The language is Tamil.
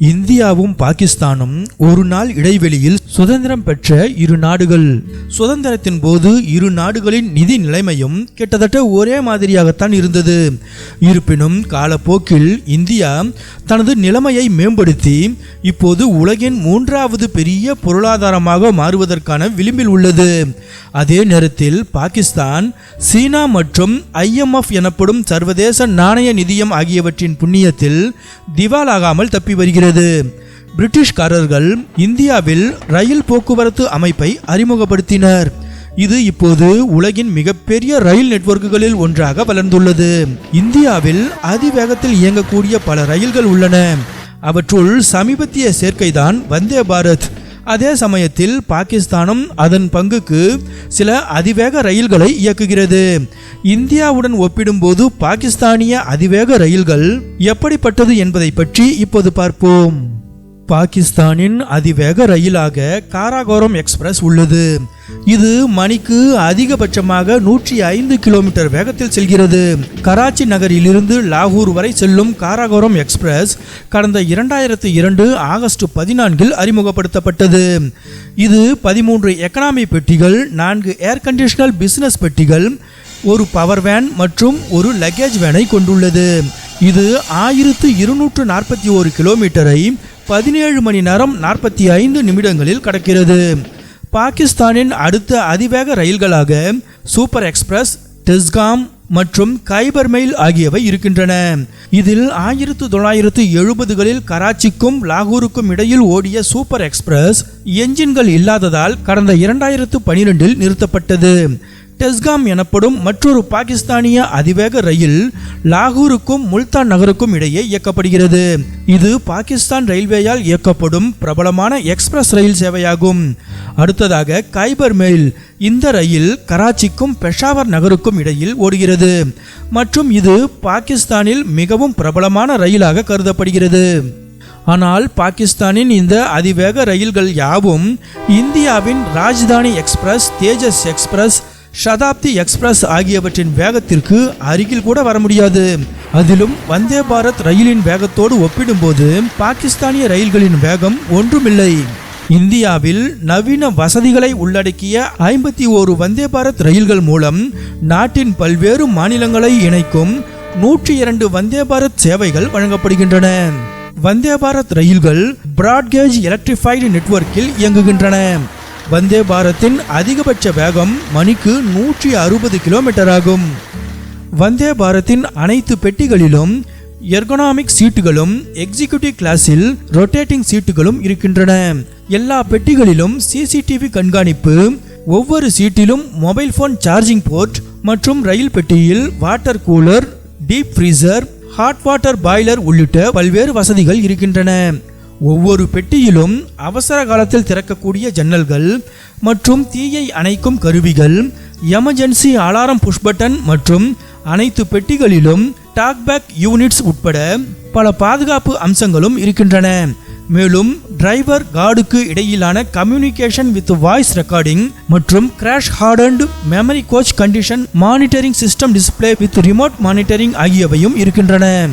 இந்தியாவும் பாகிஸ்தானும் ஒரு நாள் இடைவெளியில் சுதந்திரம் பெற்ற இரு நாடுகள். சுதந்திரத்தின் போது இரு நாடுகளின் நிதி நிலைமையும் கிட்டத்தட்ட ஒரே மாதிரியாகத்தான் இருந்தது. இருப்பினும் காலப்போக்கில் இந்தியா தனது நிலைமையை மேம்படுத்தி இப்போது உலகின் மூன்றாவது பெரிய பொருளாதாரமாக மாறுவதற்கான விளிம்பில் உள்ளது. அதே நேரத்தில் பாகிஸ்தான் சீனா மற்றும் ஐஎம்எஃப் எனப்படும் சர்வதேச நாணய நிதியம் ஆகியவற்றின் புண்ணியத்தில் திவாலாகாமல் தப்பி வருகிறது. பிரிட்டிஷ்காரர்கள் இந்தியாவில் ரயில் போக்குவரத்து அமைப்பை அறிமுகப்படுத்தினர். இது இப்போது உலகின் மிகப்பெரிய ரயில் நெட்வொர்க்குகளில் ஒன்றாக வளர்ந்துள்ளது. இந்தியாவில் அதிவேகத்தில் இயங்கக்கூடிய பல ரயில்கள் உள்ளன. அவற்றுள் சமீபத்திய சேர்க்கைதான் வந்தே பாரத். அதே சமயத்தில் பாகிஸ்தானும் அதன் பங்குக்கு சில அதிவேக ரயில்களை இயக்குகிறது. இந்தியாவுடன் ஒப்பிடும்போது பாகிஸ்தானிய அதிவேக ரயில்கள் எப்படிப்பட்டது என்பதை பற்றி இப்போது பார்ப்போம். பாகிஸ்தானின் அதிவேக ரயிலாக காராகோரம் எக்ஸ்பிரஸ் உள்ளது. இது மணிக்கு அதிகபட்சமாக நூற்றி ஐந்து கிலோமீட்டர் வேகத்தில் செல்கிறது. கராச்சி நகரிலிருந்து லாகூர் வரை செல்லும் காராகோரம் எக்ஸ்பிரஸ் கடந்த இரண்டாயிரத்து இரண்டு ஆகஸ்ட் பதினான்கில் அறிமுகப்படுத்தப்பட்டது. இது பதிமூன்று எக்கனாமி பெட்டிகள் நான்கு ஏர் கண்டிஷனல் பிசினஸ் பெட்டிகள் ஒரு பவர் வேன் மற்றும் ஒரு லக்கேஜ் வேனை கொண்டுள்ளது. இது ஆயிரத்து இருநூற்று நாற்பத்தி ஒரு கிலோமீட்டரை பதினேழு மணி நேரம் நாற்பத்தி ஐந்து நிமிடங்களில் கடக்கிறது. பாகிஸ்தானின் அடுத்த அதிவேக ரயில்களாக சூப்பர் எக்ஸ்பிரஸ் டெஸ்காம் மற்றும் கைபர் மெயில் ஆகியவை இருக்கின்றன. இதில் ஆயிரத்து தொள்ளாயிரத்து எழுபதுகளில் கராச்சிக்கும் லாகூருக்கும் இடையில் ஓடிய சூப்பர் எக்ஸ்பிரஸ் என்ஜின்கள் இல்லாததால் கடந்த இரண்டாயிரத்து பனிரெண்டில் நிறுத்தப்பட்டது. டெஸ்காம் எனப்படும் மற்றொரு பாகிஸ்தானிய அதிவேக ரயில் லாகூருக்கும் முல்தான் நகருக்கும் இடையே இயக்கப்படுகிறது. இது பாகிஸ்தான் ரயில்வேயால் இயக்கப்படும் பிரபலமான எக்ஸ்பிரஸ் ரயில் சேவையாகும். அடுத்ததாக கைபர் மெயில் இந்த ரயில் கராச்சிக்கும் பெஷாவர் நகருக்கும் இடையில் ஓடுகிறது. மற்றும் இது பாகிஸ்தானில் மிகவும் பிரபலமான ரயிலாக கருதப்படுகிறது. ஆனால் பாகிஸ்தானின் இந்த அதிவேக ரயில்கள் யாவும் இந்தியாவின் Rajdhani express Tejas express Shatabdi express ஆகியவற்றின் வேகத்திற்கு அருகில் கூட வர முடியாது. அதிலும் வந்தே பாரத் ரயிலின் வேகத்தோடு ஒப்பிடும்போது பாகிஸ்தானிய ரயில்களின் வேகம் ஒன்றுமில்லை. இந்தியாவில் நவீன வசதிகளை உள்ளடக்கிய ஐம்பத்தி ஓரு வந்தே பாரத் ரயில்கள் மூலம் நாட்டின் பல்வேறு மாநிலங்களை இணைக்கும் நூற்றி இரண்டு வந்தே பாரத் சேவைகள் வழங்கப்படுகின்றன. வந்தே பாரத் ரயில்கள் பிராட்கேஜ் எலக்ட்ரிஃபைடு நெட்வொர்க்கில் இயங்குகின்றன. வந்தே பாரத்தின் அதிகபட்ச வேகம் மணிக்கு நூற்றி அறுபது கிலோமீட்டர் ஆகும். வந்தே பாரத்தின் அனைத்து பெட்டிகளிலும் எர்கனாமிக் சீட்டுகளும் எக்ஸிக்யூட்டிவ் கிளாஸில் ரொட்டேட்டிங் சீட்டுகளும் இருக்கின்றன. எல்லா பெட்டிகளிலும் சிசிடிவி கண்காணிப்பு ஒவ்வொரு சீட்டிலும் மொபைல் போன் சார்ஜிங் போர்ட் மற்றும் ரயில் பெட்டியில் water cooler deep freezer hot water boiler உள்ளிட்ட பல்வேறு வசதிகள் இருக்கின்றன. ஒவ்வொரு பெட்டியிலும் அவசர காலத்தில் திறக்கக்கூடிய ஜன்னல்கள் மற்றும் தீயை அணைக்கும் கருவிகள் எமர்ஜென்சி அலாரம் புஷ் பட்டன் மற்றும் அனைத்து பெட்டிகளிலும் டாக்பேக் யூனிட்ஸ் உட்பட பல பாதுகாப்பு அம்சங்களும் இருக்கின்றன. மேலும் டிரைவர் கார்டுக்கு இடையிலான கம்யூனிகேஷன் வித் வாய்ஸ் ரெக்கார்டிங் மற்றும் crash hardened memory coach condition monitoring system display with remote monitoring ஆகியவையும் இருக்கின்றன.